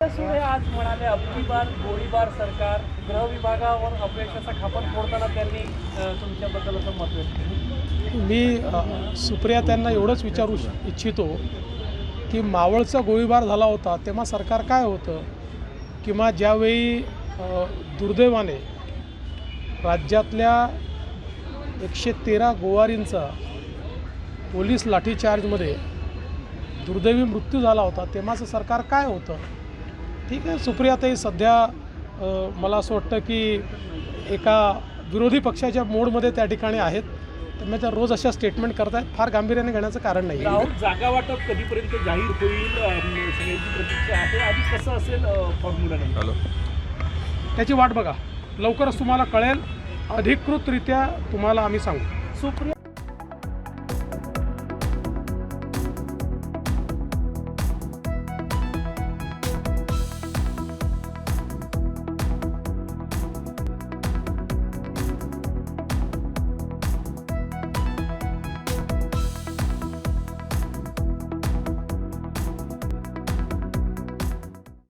सुळे आज म्हणाले अबकी बार गोळीबार सरकार गृह विभागावर अपयशाचा खापर फोडताना त्यांनी तुमच्याबद्दल असं मत व्यक्त मी सुप्रिया त्यांना एवढंच विचारू इच्छितो की मावळचा गोळीबार झाला होता तेव्हा सरकार काय होतं? किंवा ज्यावेळी दुर्दैवाने राज्यातल्या एकशे तेरा गोवारींचा पोलीस लाठीचार्जमध्ये दुर्दैवी मृत्यू झाला होता तेव्हाचं सरकार काय होतं? ठीक आहे सुप्रियाताई सध्या मला असं वाटतं की एका विरोधी पक्षाच्या मोडमध्ये त्या ठिकाणी आहेत. त्यामुळे त्या रोज अशा स्टेटमेंट करतायत. फार गांभीर्याने घेण्याचं कारण नाही. राहुल जागा वाटप कधीपर्यंत जाहीर होईल? आहे. आधी कसं असेल फॉर्म्युला हॅलो. त्याची वाट बघा. लवकरच तुम्हाला कळेल. अधिकृतरित्या तुम्हाला आम्ही सांगू. सुप्रिया